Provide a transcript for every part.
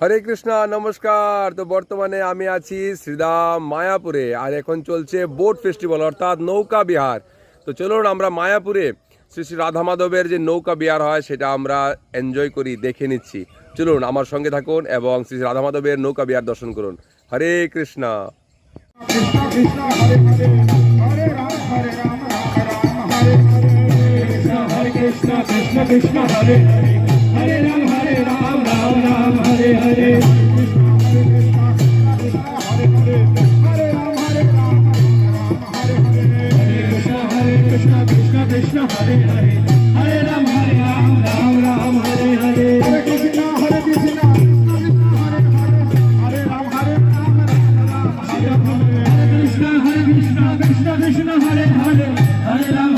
হরে কৃষ্ণা, নমস্কার। তো বর্তমানে আমি আছি শ্রীদাম মায়াপুরে, আর এখন চলছে বোট ফেস্টিভ্যাল, অর্থাৎ নৌকা বিহার। তো চলুন আমরা মায়াপুরে শ্রী শ্রী রাধা মাধবের যে নৌকা বিহার হয়, সেটা আমরা এনজয় করি, দেখে নিচ্ছি। চলুন আমার সঙ্গে থাকুন এবং শ্রী রাধা মাধবের নৌকা বিহার দর্শন করুন। হরে Krishna. Hare Krishna Hare Krishna Krishna Krishna Hare Hare Hare Ram Krishna Krishna Hare Hare Hare Ram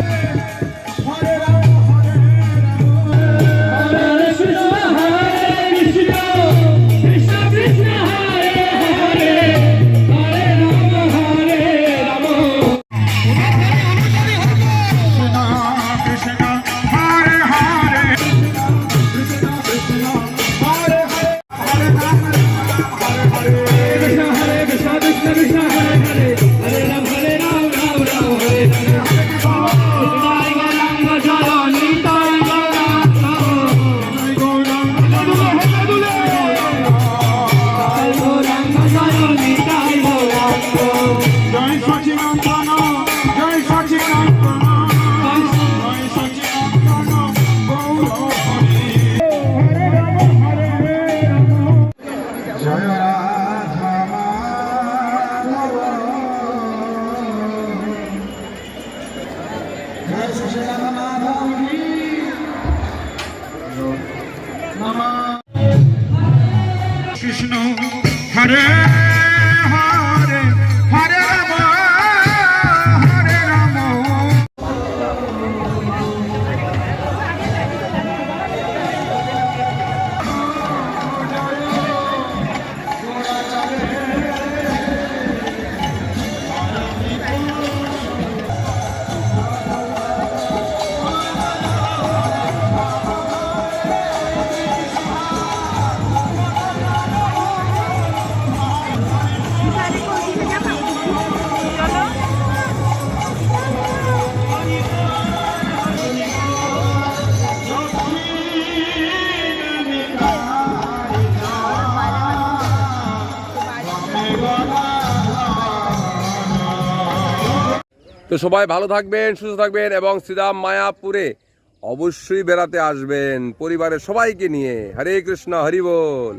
Krishna Hare তো সবাই ভালো থাকবেন, সুস্থ থাকবেন এবং শ্রীরাম মায়াপুরে অবশ্যই বেড়াতে আসবেন পরিবারের সবাইকে নিয়ে। হরে কৃষ্ণ, হরি বল।